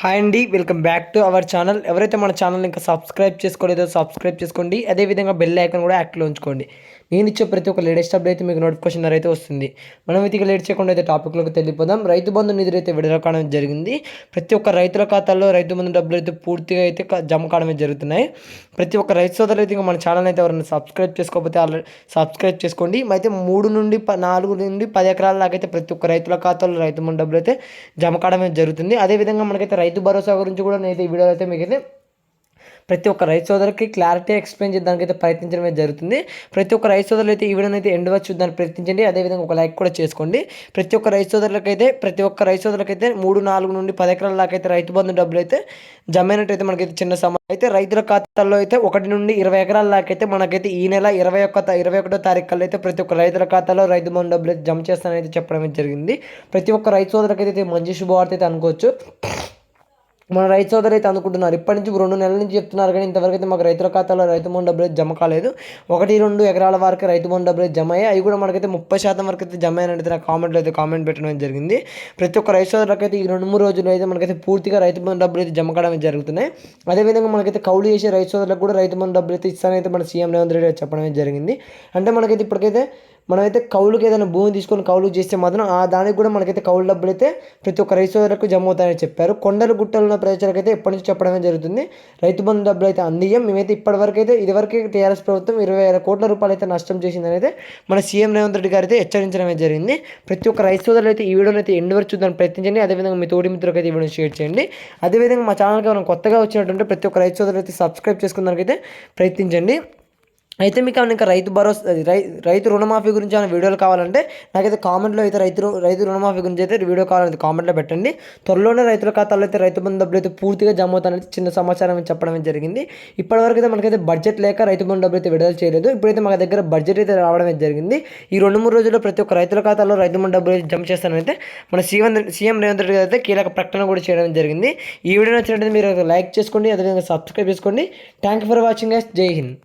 Hi అండి welcome back to our channel. ఎవరైతే మన ఛానల్ ఇంకా సబ్స్క్రైబ్ చేసుకోలేదో సబ్స్క్రైబ్ చేసుకోండి. అదేవిధంగా బెల్ ఐకాన్ కూడా యాక్టివ్లో ఉంచుకోండి. నేను ఇచ్చే ప్రతి ఒక్క లేటెస్ట్ అప్డేట్ అయితే మీకు నోటిఫికేషన్ ద్వారా అయితే వస్తుంది. మనం అయితే లేట్ చేయకుండా అయితే టాపిక్లోకి తెలియపోదాం రైతు బంధు నిధులు అయితే విడుదల కావడం జరిగింది. ప్రతి ఒక్క రైతుల ఖాతాల్లో రైతు బంధు డబ్బులు అయితే పూర్తిగా అయితే జమ కావడమే జరుగుతున్నాయి. ప్రతి ఒక్క రైతు సోదరులు అయితే ఇంకా మన ఛానల్ అయితే ఎవరైనా సబ్స్క్రైబ్ చేసుకోకపోతే ఆల్రెడీ సబ్స్క్రైబ్ చేసుకోండి. అయితే మూడు నుండి ప నాలుగు నుండి పది ఎకరాల దాకైతే ప్రతి ఒక్క రైతుల ఖాతాలో రైతు బంధు డబ్బులు అయితే జమ కావడం అయితే జరుగుతుంది. అదేవిధంగా మనకైతే రైతు భరోసా గురించి కూడా అయితే ఈ వీడియోలో అయితే మీకైతే ప్రతి ఒక్క రైతు సోదరికి క్లారిటీ ఎక్స్ప్లెయిన్ చేయడానికి అయితే ప్రయత్నించడం జరుగుతుంది. ప్రతి ఒక్క రైతు సోదరులు అయితే ఈ వీడియోని అయితే ఎండ్ వచ్చి చూద్దానికి ప్రయత్నించండి. అదేవిధంగా ఒక లైక్ కూడా చేసుకోండి. ప్రతి ఒక్క రైతు సోదరులకైతే ప్రతి ఒక్క రైతు సోదరులకైతే మూడు నాలుగు నుండి పది ఎకరాల దాకా అయితే రైతు బంధు డబ్బులు అయితే జమైనట్టయితే మనకైతే చిన్న సమయం అయితే రైతుల ఖాతాల్లో అయితే ఒకటి నుండి ఇరవై ఎకరాల దాకా అయితే మనకైతే ఈ నెల ఇరవై ఒక్క ఇరవై ఒకటో తారీఖు కల్లా అయితే ప్రతి ఒక్క రైతుల ఖాతాలో రైతు బంధు డబ్బులు అయితే జమ చేస్తానని అయితే చెప్పడం జరిగింది. ప్రతి ఒక్క రైతు సోదరులకైతే ఇది మంచి శుభవార్త అయితే అనుకోవచ్చు. మన రైతు సోదరు అయితే అనుకుంటున్నారు. ఇప్పటి నుంచి రెండు నెలల నుంచి చెప్తున్నారు కానీ ఇంతవరకు అయితే మాకు రైతుల ఖాతాలో రైతు బంధు డబ్బులు అయితే జమ కాలేదు. ఒకటి రెండు ఎకరాల వరకు రైతు బంధు డబ్బులు జమ అయ్యాయి. అవి కూడా మనకైతే ముప్పై శాతం వరకు అయితే జమ అయినట్టు నా కామెంట్లో అయితే కామెంట్ పెట్టడం జరిగింది. ప్రతి ఒక్క రైతు సోదరులకు అయితే ఈ రెండు మూడు రోజులు అయితే మనకైతే పూర్తిగా రైతు బంధు డబ్బులు అయితే జమ కావడం జరుగుతున్నాయి. అదేవిధంగా మనకైతే కౌలు చేసే రైతు సోదరులకు కూడా రైతు బంధు డబ్బులు అయితే ఇస్తానైతే మన సీఎం రేవంత్ రెడ్డి చెప్పడం జరిగింది. అంటే మనకైతే ఇప్పటికైతే మనమైతే కౌలుకి ఏదైనా భూమి తీసుకొని కౌలు చేస్తే మాత్రం ఆ దానికి కూడా మనకైతే కౌలు డబ్బులు అయితే ప్రతి ఒక్క రైతులకు జమ అవుతాయని చెప్పారు. కొండలు గుట్టలు ఉన్న ప్రజలకు అయితే ఎప్పటి నుంచి చెప్పడమే జరుగుతుంది. రైతు బంధు డబ్బులు అయితే అందియం మేమైతే ఇప్పటివరకు అయితే ఇదివరకే టీఆర్ఎస్ ప్రభుత్వం ఇరవై వేల కోట్ల రూపాయలు అయితే నష్టం చేసిందని అయితే మన సీఎం రేవంత్ రెడ్డి గారు అయితే హెచ్చరించడం జరిగింది. ప్రతి ఒక్క రైతు సోదరులు అయితే ఈ వీడియోని అయితే ఎండ్ వరకు చూద్దాం ప్రయత్నించండి. అదేవిధంగా మీ తోడి మిత్రులకు అయితే ఈ వీడియోని షేర్ చేయండి. అదేవిధంగా మా ఛానల్కి మనం కొత్తగా వచ్చినటువంటి ప్రతి ఒక్క రైతు సోదరులు అయితే సబ్స్క్రైబ్ చేసుకున్నానికి ప్రయత్నించండి. అయితే మీకు ఏమైనా ఇంకా రైతు భరోసా రై రైతు రుణమాఫీ గురించి ఏమైనా వీడియోలు కావాలంటే నాకైతే కామెంట్లో అయితే రైతు రైతు రుణమాఫీ గురించి అయితే వీడియో కావాలంటే కామెంట్లో పెట్టండి. త్వరలోనే రైతుల ఖాతాలో అయితే రైతు బంధు డబ్బులు అయితే పూర్తిగా జమ అవుతానని చిన్న సమాచారం చెప్పడం జరిగింది. ఇప్పటివరకు అయితే మనకైతే బడ్జెట్ లేక రైతు బంధు డబ్బులు అయితే విడుదల చేయలేదు. ఇప్పుడైతే మా దగ్గర బడ్జెట్ అయితే రావడం జరిగింది. ఈ రెండు మూడు రోజుల్లో ప్రతి ఒక్క రైతుల ఖాతాలో రైతు బంధు డబ్బులు అయితే జమ చేస్తానని అయితే మన సీఎం సీఎం రేవంత్ రెడ్డి అయితే కీలక ప్రకటన కూడా చేయడం జరిగింది. ఈ వీడియో నచ్చినట్టు మీరు లైక్ చేసుకోండి అదేవిధంగా సబ్స్క్రైబ్ చేసుకోండి. థ్యాంక్ యూ ఫర్ వాచింగ్ జై హింద్.